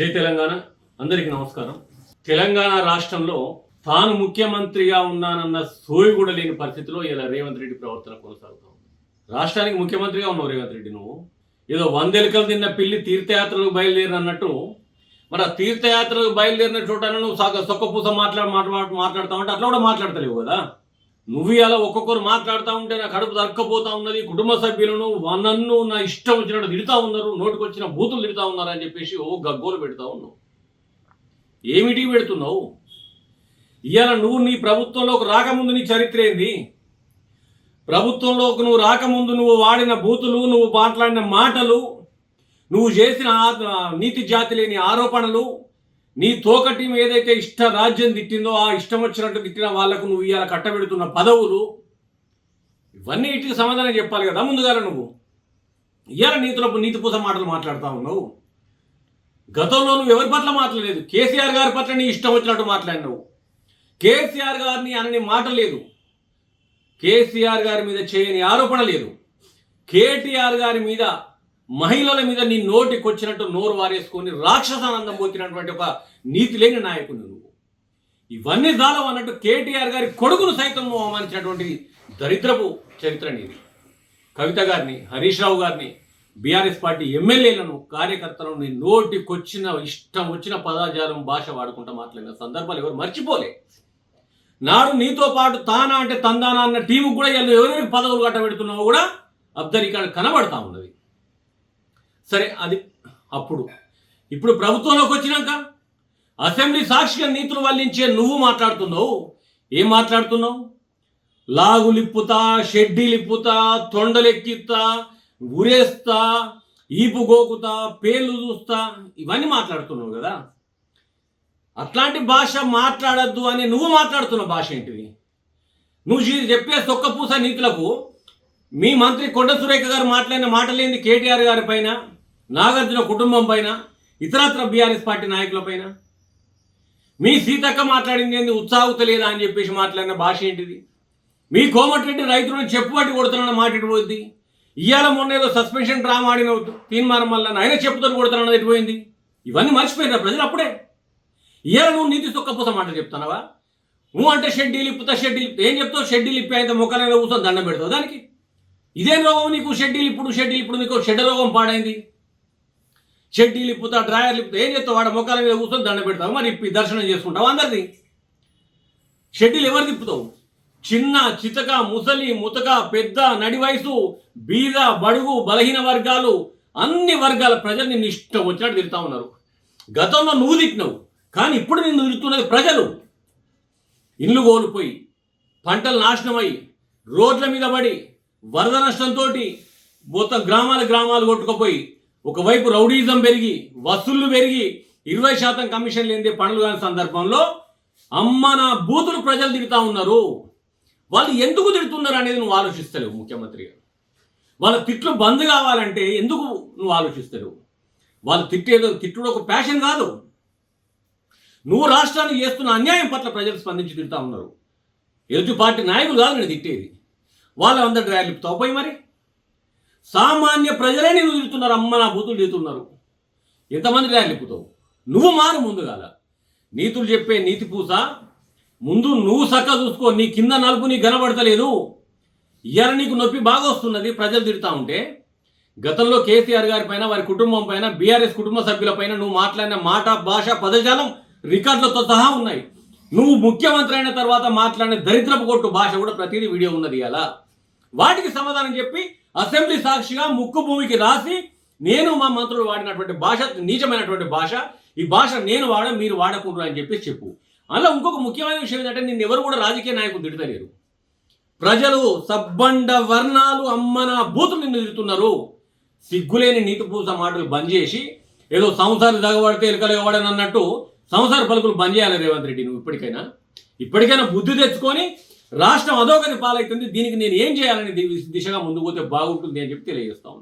జై తెలంగాణ. అందరికీ నమస్కారం. తెలంగాణ రాష్ట్రంలో తాను ముఖ్యమంత్రిగా ఉన్నానన్న సోయి కూడా లేని పరిస్థితిలో ఇలా రేవంత్ రెడ్డి ప్రవర్తన కొనసాగుతా ఉంది రాష్ట్రానికి ముఖ్యమంత్రిగా ఉన్నావు రేవంత్ రెడ్డి నువ్వు. ఏదో వందెలకలు తిన్న పిల్లి తీర్థయాత్రలకు బయలుదేరిన అన్నట్టు మరి ఆ తీర్థయాత్రలకు బయలుదేరిన చోట నువ్వు సగ సొక్కపూస మాట్లాడ మాట్లా మాట్లాడుతా అట్లా కూడా మాట్లాడతలేవు కదా. నువ్వు ఇలా ఒక్కొక్కరు మాట్లాడుతూ ఉంటే నా కడుపు దక్కపోతా ఉన్నది కుటుంబ సభ్యులను నన్ను నా ఇష్టం వచ్చినట్టు తిడతా ఉన్నారు నోటికి వచ్చిన బూతులు తిడతా ఉన్నారు అని చెప్పేసి ఓ గగ్గోలు పెడతా ఉన్నావు. ఏమిటి పెడుతున్నావు? ఇవాళ నువ్వు నీ ప్రభుత్వంలోకి రాకముందు నీ చరిత్ర ఏంది? ప్రభుత్వంలోకి నువ్వు రాకముందు నువ్వు వాడిన బూతులు నువ్వు మాట్లాడిన మాటలు నువ్వు చేసిన నీతి జాతి లేని ఆరోపణలు నీ తోకటి ఏదైతే ఇష్ట రాజ్యం తిట్టిందో ఆ ఇష్టం వచ్చినట్టు తిట్టిన వాళ్ళకు నువ్వు ఇవాళ కట్టబెడుతున్న పదవులు ఇవన్నీ ఇటుకి సమాధానం చెప్పాలి కదా ముందుగాల నువ్వు. ఇవాళ నీతిలో నీతి పూస మాటలు మాట్లాడుతూ ఉన్నావు. గతంలో నువ్వు ఎవరి పట్ల మాట్లాడలేదు? కేసీఆర్ గారి పట్ల నీ ఇష్టం వచ్చినట్టు మాట్లాడినావు. కేసీఆర్ గారిని అనని మాట లేదు. కేసీఆర్ గారి మీద చేయని ఆరోపణ లేదు. కేటీఆర్ గారి మీద మహిళల మీద నీ నోటికి వచ్చినట్టు నోరు వారేసుకొని రాక్షసానందం పోతినటువంటి ఒక నీతి లేని నాయకుడు నువ్వు. ఇవన్నీ దానం అన్నట్టు కేటీఆర్ గారి కొడుకును సైతం నువ్వు అవమానించినటువంటి దరిద్రపు చరిత్ర నీది. కవిత గారిని హరీష్ రావు గారిని బీఆర్ఎస్ పార్టీ ఎమ్మెల్యేలను కార్యకర్తలను నీ నోటికొచ్చిన ఇష్టం వచ్చిన పదాజాలం భాష వాడుకుంటా మాట్లాడిన సందర్భాలు ఎవరు మర్చిపోలే. నాడు నీతో పాటు తానా అంటే తందానా అన్న టీముకు కూడా ఎవరెవరికి పదవులు కట్టబెడుతున్నావో కూడా అబ్దరికాడు కనబడతా ఉన్నది. సరే అది అప్పుడు. ఇప్పుడు ప్రభుత్వంలోకి వచ్చినాక అసెంబ్లీ సాక్షిగా నీతులు వల్లించే నువ్వు మాట్లాడుతున్నావు. ఏం మాట్లాడుతున్నావు? లాగులిప్పుతా షెడ్డీలిప్పుతా తొండలెక్కిస్తా ఉరేస్తా ఈపు గోకుతా పేర్లు చూస్తా ఇవన్నీ మాట్లాడుతున్నావు కదా. అట్లాంటి భాష మాట్లాడద్దు అని నువ్వు మాట్లాడుతున్న భాష ఏంటిది? నువ్వు చెప్పే చెప్పే సొక్కపూస నీతులకు మీ మంత్రి కొండ సురేఖ గారు మాట్లాడిన మాటలేంది కేటీఆర్ గారి పైన? నాగార్జున కుటుంబం పైన ఇతరత్ర బీఆర్ఎస్ పార్టీ నాయకులపైన మీ సీతక్క మాట్లాడింది ఏంది? ఉత్సాహత లేదా అని చెప్పేసి మాట్లాడిన భాష ఏంటిది? మీ కోమటిరెడ్డి రైతులను చెప్పుబట్టి కొడుతున్న మాట ఎటు పోయింది? ఇవాళ మొన్న ఏదో సస్పెన్షన్ డ్రామా ఆడిన తీన్మారం వల్ల ఆయన చెప్పుతో కొడుతున్నది ఎటు పోయింది? ఇవన్నీ మర్చిపోయినారు ప్రజలు అప్పుడే. ఇవాళ నువ్వు నీతి సొక్కపూస మాట చెప్తున్నావా? నువ్వు అంటే షెడ్యూల్ ఇప్పుతా షెడ్యూల్ ఏం చెప్తావు? షెడ్యూల్ ఇప్పి అయితే ముఖాలైన కూర్చొని దండం పెడతావు దానికి. ఇదేం రోగం నీకు? షెడ్యూల్ ఇప్పుడు షెడ్యూల్ ఇప్పుడు నీకు? షెడ్ రోగం పాడైంది. చెడ్డీ ఇప్పుతా డ్రాయర్ ఇప్పుతా ఏం చేస్తావు? వాడ ముఖాల మీద కూర్చొని దండ పెడతావు మరి ఇప్పి దర్శనం చేసుకుంటావు అందరిది షెడ్యూల్ ఎవరు తిప్పుతావు? చిన్న చితక ముసలి ముతక పెద్ద నడి వయసు బీద బడుగు బలహీన వర్గాలు అన్ని వర్గాల ప్రజలు నిన్ను ఇష్టం వచ్చినట్టు తిరుగుతా ఉన్నారు. గతంలో నువ్వు తిట్టినావు కానీ ఇప్పుడు నిన్ను తిరుగుతున్నది ప్రజలు. ఇల్లు కోల్పోయి పంటలు నాశనమై రోడ్ల మీద పడి వరద నష్టంతో మొత్తం గ్రామాల గ్రామాలు కొట్టుకుపోయి ఒకవైపు రౌడీజం పెరిగి వసూళ్ళు పెరిగి ఇరవై శాతం కమిషన్ లేని పనులు కాని సందర్భంలో అమ్మ నా బూతులు ప్రజలు తిడుతా ఉన్నారు. వాళ్ళు ఎందుకు తిడుతున్నారు అనేది నువ్వు ఆలోచిస్తలేవు ముఖ్యమంత్రిగా వాళ్ళ తిట్లు బంద్ కావాలంటే ఎందుకు నువ్వు ఆలోచిస్తలేవు? వాళ్ళు తిట్టేదో తిట్టుడు ఒక ప్యాషన్ కాదు. నువ్వు రాష్ట్రానికి చేస్తున్న అన్యాయం పట్ల ప్రజలు స్పందించి తిడతా ఉన్నారు. ఎదుటి పార్టీ నాయకులు కాదు నేను తిట్టేది. వాళ్ళందరూ అందరు డ్రాయలు పోయి మరి. సామాన్య ప్రజలే నేను తిడుతున్నారు. అమ్మ నా బూతులు తిడుతున్నారు. ఎంతమంది ర్యాలీ ఇప్పుతావు నువ్వు మారు ముందుగాల నీతులు చెప్పే నీతి పూస ముందు నువ్వు చక్క చూసుకో. నీ కింద నలుపు నీకు కనబడతలేదు. ఇయ్యాల నీకు నొప్పి బాగా వస్తున్నది. ప్రజలు తిడతా ఉంటే గతంలో కేసీఆర్ గారి పైన వారి కుటుంబం పైన బీఆర్ఎస్ కుటుంబ సభ్యుల పైన నువ్వు మాట్లాడిన మాట భాష పదజాలం రికార్డులతో సహా ఉన్నాయి. నువ్వు ముఖ్యమంత్రి అయిన తర్వాత మాట్లాడిన దరిద్రపు కొట్టు భాష కూడా ప్రతిదీ వీడియో ఉన్నది అలా వాటికి సమాధానం చెప్పి అసెంబ్లీ సాక్షిగా ముక్కు భూమికి రాసి నేను మా మంత్రులు వాడినటువంటి భాష నీచమైనటువంటి భాష. ఈ భాష నేను వాడ మీరు వాడకూడదు అని చెప్పి చెప్పు. అలా ఇంకొక ముఖ్యమైన విషయం ఏంటంటే నిన్ను ఎవరు కూడా రాజకీయ నాయకులు తిడతలేరు. ప్రజలు సబ్బండ వర్ణాలు అమ్మన బూతులు నిన్ను తిడుతున్నారు. సిగ్గులేని నీతి పూస మాటలు బంద్ చేసి ఏదో సంసారం దగ్గబడితే ఎలుకలు ఇవ్వడని అన్నట్టు సంసార పలుకులు బంద్ చేయాలి రేవంత్ రెడ్డి నువ్వు ఇప్పటికైనా. ఇప్పటికైనా బుద్ధి తెచ్చుకొని రాష్ట్రం అధోగతి పాలవుతుంది దీనికి నేను ఏం చేయాలని దిశగా ముందుకు పోతే బాగుంటుంది అని చెప్పి తెలియజేస్తాం